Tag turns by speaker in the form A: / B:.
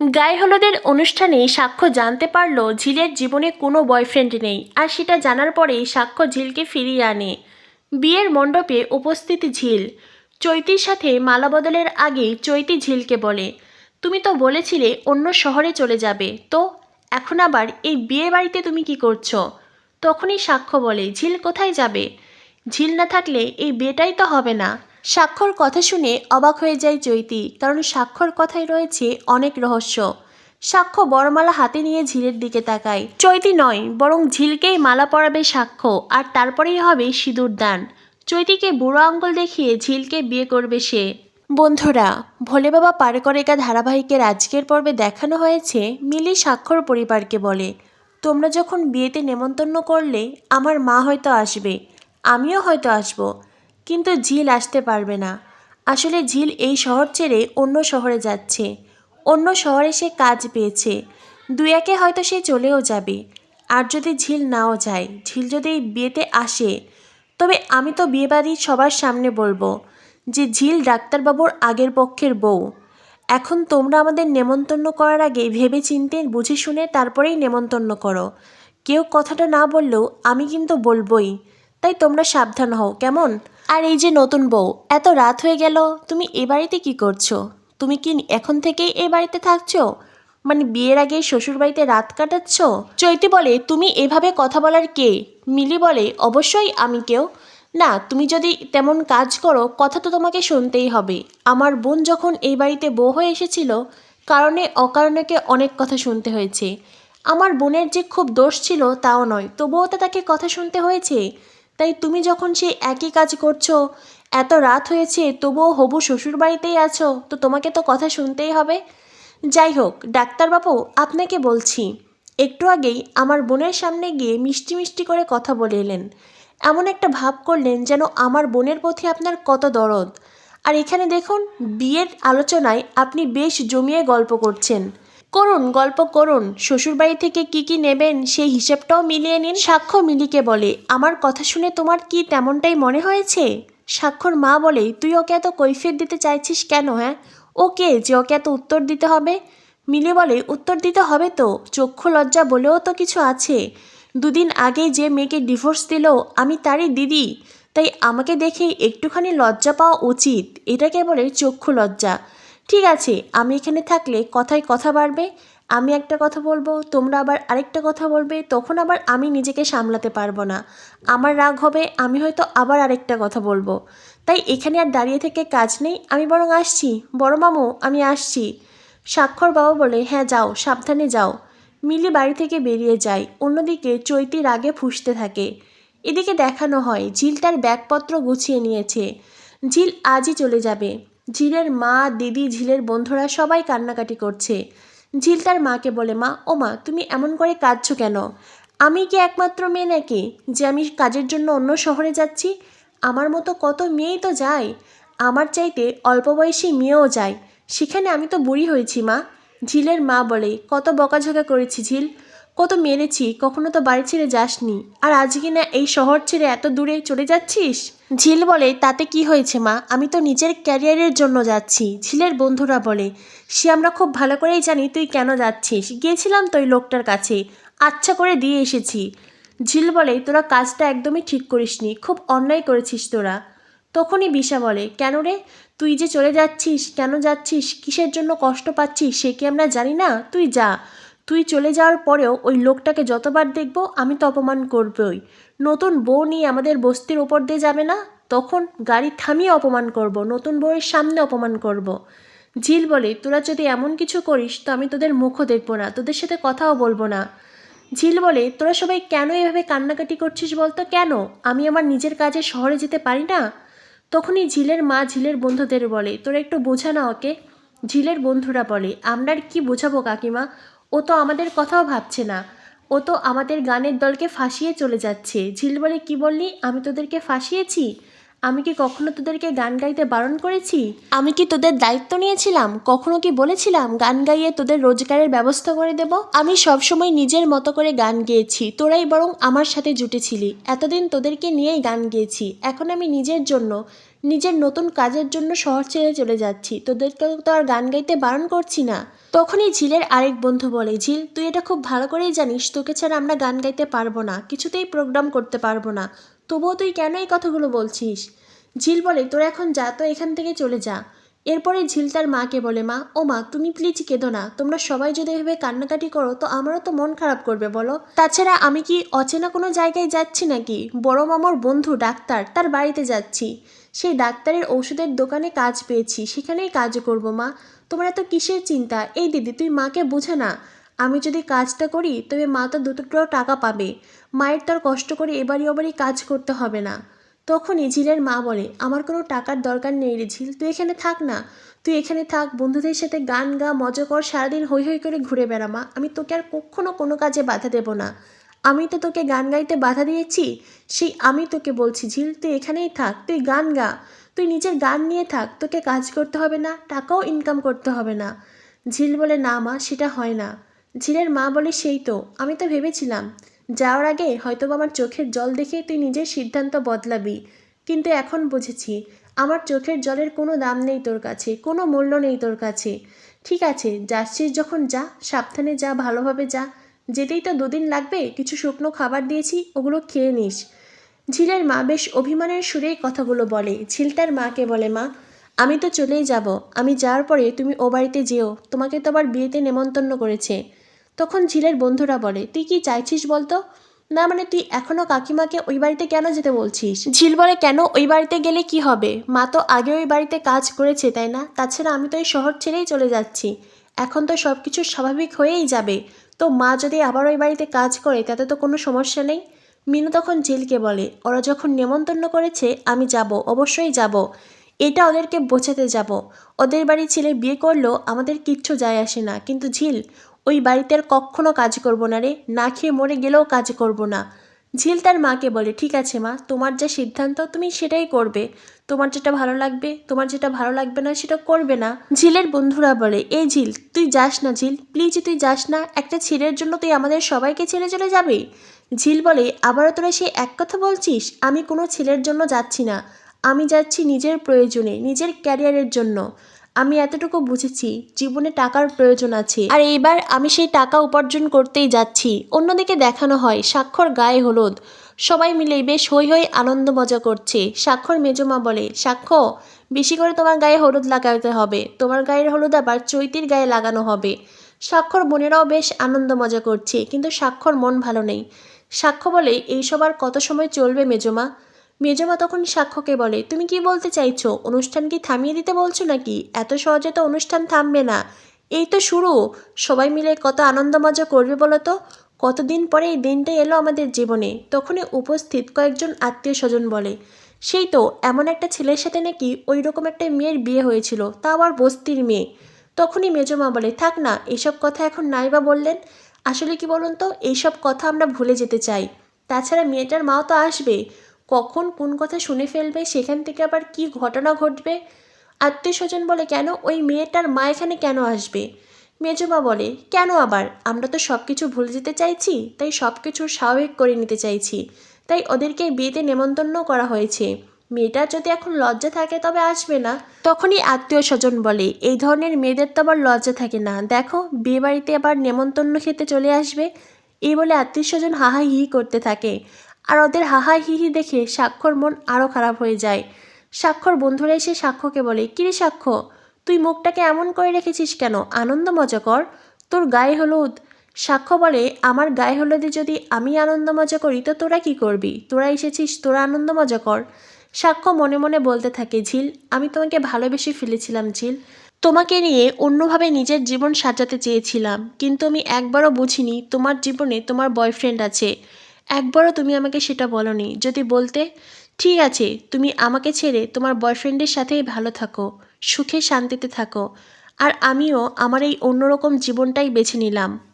A: গায়ে হলুদের অনুষ্ঠানে সাক্ষ্য জানতে পারল ঝিলের জীবনে কোনো বয়ফ্রেন্ড নেই, আর সেটা জানার পরেই সাক্ষ্য ঝিলকে ফিরিয়ে আনে। বিয়ের মণ্ডপে উপস্থিত ঝিল। চৈতির সাথে মালা বদলের আগেই চৈতি ঝিলকে বলে, তুমি তো বলেছিলে অন্য শহরে চলে যাবে, তো এখন আবার এই বিয়ে বাড়িতে তুমি কি করছ? তখনই সাক্ষ্য বলে, ঝিল কোথায় যাবে? ঝিল না থাকলে এই বিয়েটাই তো হবে না। সাক্ষর কথা শুনে অবাক হয়ে যায় চৈতি, কারণ সাক্ষর কথায় রয়েছে অনেক রহস্য। সাক্ষ্য বড়মালা হাতে নিয়ে ঝিলের দিকে তাকায়। চৈতি নয়, বরং ঝিলকেই মালা পরাবে সাক্ষ্য আর তারপরেই হবে সিঁদুর দান। চৈতিকে বুড়ো আঙ্গুল দেখিয়ে ঝিলকে বিয়ে করবে সে। বন্ধুরা, ভোলে বাবা পারে করেগা ধারাবাহিকের আজকের পর্বে দেখানো হয়েছে মিলি স্বাক্ষর পরিবারকে বলে। তোমরা যখন বিয়েতে নেমন্তন্ন করলে, আমার মা হয়তো আসবে, আমিও হয়তো আসব। কিন্তু ঝিল আসতে পারবে না। আসলে ঝিল এই শহর ছেড়ে অন্য শহরে যাচ্ছে। অন্য শহরে সে কাজ পেয়েছে। দু একে হয়তো সে চলেও যাবে। আর যদি ঝিল নাও যায়, ঝিল যদি এই বিয়েতে আসে, তবে আমি তো বিয়েবাড়ির সবার সামনে বলব যে ঝিল ডাক্তারবাবুর আগের পক্ষের বউ। এখন তোমরা আমাদের নেমন্তন্ন করার আগে ভেবে চিনতে বুঝে শুনে তারপরেই নেমন্তন্ন করো। কেউ কথাটা না বললেও আমি কিন্তু বলবই। তাই তোমরা সাবধান হও, কেমন? আর এই যে নতুন বউ, এত রাত হয়ে গেল, তুমি এ বাড়িতে কী করছ? তুমি কি এখন থেকেই এ বাড়িতে থাকছো? মানে বিয়ের আগে শ্বশুর বাড়িতে রাত কাটাচ্ছ? চৈতি বলে, তুমি এভাবে কথা বলার কে? মিলি বলে, অবশ্যই আমি কেউ। না, তুমি যদি তেমন কাজ করো, কথা তো তোমাকে শুনতেই হবে। আমার বোন যখন এই বাড়িতে বউ হয়ে এসেছিল, কারণে অকারণেকে অনেক কথা শুনতে হয়েছে। আমার বোনের যে খুব দোষ ছিল, তাও নয়। তবুও তো তাকে কথা শুনতে হয়েছে। তাই তুমি যখন সেই একই কাজ করছ, এত রাত হয়েছে, তবুও হবু শ্বশুর বাড়িতেই আছো, তো তোমাকে তো কথা শুনতেই হবে। যাই হোক, ডাক্তারবাবু, আপনাকে বলছি, একটু আগেই আমার বোনের সামনে গিয়ে মিষ্টি মিষ্টি করে কথা বলে এলেন। এমন একটা ভাব করলেন যেন আমার বোনের প্রতি আপনার কত দরদ। আর এখানে দেখুন, বিয়ের আলোচনায় আপনি বেশ জমিয়ে গল্প করছেন। করুন, গল্প করুন। শ্বশুরবাড়ি থেকে কি কি নেবেন সেই হিসেবটাও মিলিয়ে নিন। সাক্ষ্য মিলিকে বলে, আমার কথা শুনে তোমার কি তেমনটাই মনে হয়েছে? সাক্ষর মা বলে, তুই ওকে এত কৈফিয়ত দিতে চাইছিস কেন হ্যাঁ? ওকে যে ওকে এত উত্তর দিতে হবে? মিলি বলে, উত্তর দিতে হবে তো, চক্ষু লজ্জা বলেও তো কিছু আছে। দুদিন আগে যে মেয়েকে ডিভোর্স দিল, আমি তারই দিদি। তাই আমাকে দেখে একটুখানি লজ্জা পাওয়া উচিত। এটাকে বলে, চক্ষু লজ্জা। ঠিক আছে, আমি এখানে থাকলে কথায় কথা বাড়বে, আমি একটা কথা বলব, তোমরা আবার আরেকটা কথা বলবে, তখন আবার আমি নিজেকে সামলাতে পারব না। আমার রাগ হবে, আমি হয়তো আবার আরেকটা কথা বলব। তাই এখানে আর দাঁড়িয়ে থেকে কাজ নেই, আমি বরং আসছি। বড় মামু, আমি আসছি। স্বাক্ষর বাবা বলে হ্যাঁ যাও, সাবধানে যাও। মিলি বাড়ি থেকে বেরিয়ে যায়, অন্যদিকে চৈতি রাগে ফুঁসতে থাকে। এদিকে দেখানো হয়, ঝিল তার ব্যাগপত্র গুছিয়ে নিয়েছে। ঝিল আজই চলে যাবে। ঝিলের মা, দিদি, ঝিলের বন্ধুরা সবাই কান্নাকাটি করছে। ঝিল তার মাকে বলে, মা, ও মা, তুমি এমন করে কাঁদছো কেন? আমি কি একমাত্র মেয়ে নাকি? যে আমি কাজের জন্য অন্য শহরে যাচ্ছি? আমার মতো কত মেয়েই তো যায়। আমার চাইতে অল্প বয়সী মেয়েও যায়। সেখানে আমি তো বুড়ি হয়েছি, মা। ঝিলের মা বলে, কত বকাঝকা করেছি, ঝিল। কত মেরেছি, কখনো তো বাড়ি ছেড়ে যাসনি। আর আজ কি না এই শহর ছেড়ে এত দূরে চলে যাচ্ছিস? ঝিল বলে, তাতে কি হয়েছে মা? আমি তো নিজের ক্যারিয়ারের জন্য যাচ্ছি, ঝিলের বন্ধুরা বলে। সে আমরা খুব ভালো করেই জানি তুই কেন যাচ্ছিস। গিয়েছিলাম তো ওই লোকটার কাছে। আচ্ছা করে দিয়ে এসেছি। ঝিল বলে, তোরা কাজটা একদমই ঠিক করিসনি, খুব অন্যায় করেছিস তোরা। তখনই বিশা বলে, কেন রে? তুই যে চলে যাচ্ছিস, কেন যাচ্ছিস, কিসের জন্য কষ্ট পাচ্ছিস, সে কি আমরা জানি না? তুই যা। তুই চলে যাওয়ার পরেও ওই লোকটাকে যতবার দেখব আমি তো অপমান করবই। নতুন বউ নিয়ে আমাদের বস্তির ওপর দিয়ে যাবে না? তখন গাড়ি থামিয়ে অপমান করব, নতুন বউয়ের সামনে অপমান করব। ঝিল বলে, তোরা যদি এমন কিছু করিস তো আমি তোদের মুখও দেখব না, তোদের সাথে কথাও বলব না। ঝিল বলে, তোরা সবাই কেন এভাবে কান্নাকাটি করছিস বলতো? কেন? আমি আমার নিজের কাজে শহরে যেতে পারি না? তখনই ঝিলের মা ঝিলের বন্ধুদের বলে, তোরা একটু বোঝা না ওকে? ঝিলের বন্ধুরা বলে, আমরা আর কি বোঝাবো কাকিমা? ও তো আমাদের কথাও ভাবছে না। ও তো আমাদের গানের দলকে ফাঁসিয়ে চলে যাচ্ছে। ঝিল বলে কি বললি? আমি তোদেরকে ফাঁসিয়েছি? আমি কি কখনো তোদেরকে গান গাইতে বারণ করেছি? আমি কি তোদের দায়িত্ব নিয়েছিলাম? কখনো কি বলেছিলাম, গান গাইয়ে তোদের রোজগারের ব্যবস্থা করে দেব? আমি সবসময় নিজের মতো করে গান গেয়েছি। তোরাই বরং আমার সাথে জুটেছিলি। এতদিন তোদেরকে নিয়েই গান গেয়েছি। এখন আমি নিজের জন্য নিজের নতুন কাজের জন্য শহর ছেড়ে চলে যাচ্ছি। তোদেরকে তো আর গান গাইতে বারণ করছি না। তখনই ঝিলের আরেক বন্ধু বলে, ঝিল, তুই এটা খুব ভালো করেই জানিস, তোকে ছাড়া আমরা গান গাইতে পারব না, কিছুতেই প্রোগ্রাম করতে পারব না। তবুও তুই কেন এই কথাগুলো বলছিস? ঝিল বলে, তোর এখন যা, তো এখান থেকে চলে যা। এরপরে ঝিল তার মাকে বলে, মা, ও মা, তুমি প্লিজ কেঁদো না। তোমরা সবাই যদি এভাবে কান্নাকাটি করো, তো আমারও তো মন খারাপ করবে, বলো। তাছাড়া আমি কি অচেনা কোনো জায়গায় যাচ্ছি নাকি? বড় মামার বন্ধু, ডাক্তার, তার বাড়িতে যাচ্ছি। সেই ডাক্তারের ওষুধের দোকানে কাজ পেয়েছি, সেখানেই কাজ করব, মা। তোমার এত কিসের চিন্তা? এই দিদি, তুই মাকে বুঝে না। আমি যদি কাজটা করি, তবে মা তো দুটো টাকা পাবে। মায়ের তো আর কষ্ট করে এবারই ওবারই কাজ করতে হবে না। তখনই ঝিলের মা বলে, আমার কোনো টাকার দরকার নেই রে ঝিল, তুই এখানে থাক না। তুই এখানে থাক, বন্ধুদের সাথে গান গা, মজা কর, সারাদিন হই হই করে ঘুরে বেড়া মা। আমি তোকে আর কখনো কোনো কাজে বাধা দেব না। আমি তো তোকে গান গাইতে বাধা দিয়েছি। সেই আমি তোকে বলছি, ঝিল, তুই এখানেই থাক, তুই গান গা। তুই নিজের গান নিয়ে থাক, তোকে কাজ করতে হবে না, টাকাও ইনকাম করতে হবে না। ঝিল বলে, না মা, সেটা হয় না। ঝিলের মা বলে, সেই তো, আমি তো ভেবেছিলাম। যাওয়ার আগে হয়তো আমার চোখের জল দেখে তুই নিজের সিদ্ধান্ত বদলাবি। কিন্তু এখন বুঝেছি, আমার চোখের জলের কোনো দাম নেই তোর কাছে, কোনো মূল্য নেই তোর কাছে। ঠিক আছে, যাচ্ছিস যখন যা, সাবধানে যা, ভালোভাবে যা। যেতেই তো দুদিন লাগবে, কিছু শুকনো খাবার দিয়েছি, ওগুলো খেয়ে নিস। ঝিলের মা বেশ অভিমানের সুরেই কথাগুলো বলে ঝিল তার মাকে বলে, মা, আমি তো চলেই যাব। আমি যাওয়ার পরে তুমি ও বাড়িতে যেও। তোমাকে তো আবার বিয়েতে নেমন্তন্ন করেছে। তখন ঝিলের বন্ধুরা বলে, তুই কি চাইছিস বলতো? না মানে তুই এখনও কাকিমাকে ওই বাড়িতে কেন যেতে বলছিস? ঝিল বলে, কেন ওই বাড়িতে গেলে কি হবে? মা তো আগে ওই বাড়িতে কাজ করেছে, তাই না? তাছাড়া আমি তো এই শহর ছেড়েই চলে যাচ্ছি। এখন তো সব কিছু স্বাভাবিক হয়েই যাবে। তো মা যদি আবার ওই বাড়িতে কাজ করে, তাতে তো কোনো সমস্যা নেই? মিনু তখন ঝিলকে বলে, ওরা যখন নেমন্তন্ন করেছে, আমি যাব, অবশ্যই যাব। এটা ওদেরকে বোঝাতে যাব। ওদের বাড়ি ছেলে বিয়ে করলেও আমাদের কিচ্ছু যায় আসে না। কিন্তু ঝিল ওই বাড়িতে আর কখনো কাজ করব না রে। না খেয়ে মরে গেলেও কাজ করব না। ঝিল তার মাকে বলে, ঠিক আছে মা, তোমার যা সিদ্ধান্ত, তুমি সেটাই করবে। তোমার যেটা ভালো লাগবে, তোমার যেটা ভালো লাগবে না, সেটা করবে না। ঝিলের বন্ধুরা বলে, এই ঝিল, তুই যাস না ঝিল, প্লিজ তুই যাস না। একটা ছেলের জন্য তুই আমাদের সবাইকে ছেড়ে চলে যাবে? ঝিল বলে, আবারও তোরা সেই এক কথা বলছিস? আমি কোনো ছেলের জন্য যাচ্ছি না। আমি যাচ্ছি নিজের প্রয়োজনে, নিজের ক্যারিয়ারের জন্য। আমি এতটুকু বুঝেছি, জীবনে টাকার প্রয়োজন আছে। আর এইবার আমি সেই টাকা উপার্জন করতেই যাচ্ছি। অন্যদিকে দেখানো হয়, স্বাক্ষর গায়ে হলুদ। সবাই মিলে বেশ হই হই আনন্দ মজা করছে। স্বাক্ষর মেজমা বলে সাক্ষ্য বেশি করে তোমার গায়ে হলুদ লাগাতে হবে। তোমার গায়ের হলুদ আবার চৈতির গায়ে লাগানো হবে। স্বাক্ষর বোনেরাও বেশ আনন্দ মজা করছে, কিন্তু স্বাক্ষর মন ভালো নেই। সাক্ষ্য বলে এইসব আর কত সময় চলবে মেজমা? মেজমা তখন সাক্ষ্যকে বলে, তুমি কি বলতে চাইছো? অনুষ্ঠান কি থামিয়ে দিতে বলছো নাকি? এত সহজে তো অনুষ্ঠান থামবে না। এই তো শুরু। সবাই মিলে কত আনন্দ মজা করবে বলো তো? কতদিন পরে এই দিনটা এলো আমাদের জীবনে? তখনই উপস্থিত কয়েকজন আত্মীয় স্বজন বলে, সেই তো, এমন একটা ছেলের সাথে নাকি ওই রকম একটা মেয়ের বিয়ে হয়েছিল তা আবার বস্তির মেয়ে। তখনই মেজমা বলে, থাক না এইসব কথা এখন নাই বা বললেন। আসলে কি বলুন তো, এইসব কথা আমরা ভুলে যেতে চাই। তাছাড়া মেয়েটার মাও তো আসবে। কখন কোন কথা শুনে ফেলবে, সেখান থেকে আবার কি ঘটনা ঘটবে? আত্মীয় স্বজন বলে, কেন? ওই মেয়েটার মা এখানে কেন আসবে? মেজমা বলে, কেন আবার? আমরা তো সব কিছু ভুলে যেতে চাইছি, তাই সব কিছু স্বাভাবিক করে নিতে চাইছি। তাই ওদেরকে বিয়েতে নেমন্তন্ন করা হয়েছে। মেয়েটার যদি এখন লজ্জা থাকে, তবে আসবে না। তখনই আত্মীয় স্বজন বলে, এই ধরনের মেয়েদের তো আবার লজ্জা থাকে না। দেখো বিয়ে বাড়িতে আবার নেমন্তন্ন খেতে চলে আসবে। এই বলে আত্মীয় স্বজন হাহা হি করতে থাকে। আর ওদের হাহা হিহি দেখে স্বাক্ষর মন আরও খারাপ হয়ে যায়। স্বাক্ষর বন্ধুরা এসে সাক্ষ্যকে বলে, কিরে সাক্ষ্য তুই মুখটাকে এমন করে রেখেছিস কেন? আনন্দ মজা কর। তোর গায়ে হলুদ সাক্ষ্য বলে, আমার গায়ে হলুদে যদি আমি আনন্দ মজা করি, তো তোরা কি করবি? তোরা এসেছিস, তোরা আনন্দ মজা কর সাক্ষ্য মনে মনে বলতে থাকে, ঝিল, আমি তোমাকে ভালোবেসে ফেলেছিলাম, ঝিল। তোমাকে নিয়ে অন্যভাবে নিজের জীবন সাজাতে চেয়েছিলাম। কিন্তু আমি একবারও বুঝিনি, তোমার জীবনে তোমার বয়ফ্রেন্ড আছে। একবারও তুমি আমাকে সেটা বলনি। যদি বলতে, ঠিক আছে, তুমি আমাকে ছেড়ে তোমার বয়ফ্রেন্ডের সাথেই ভালো থাকো, সুখে শান্তিতে থাকো। আর আমিও আমার এই অন্যরকম জীবনটাই বেছে নিলাম।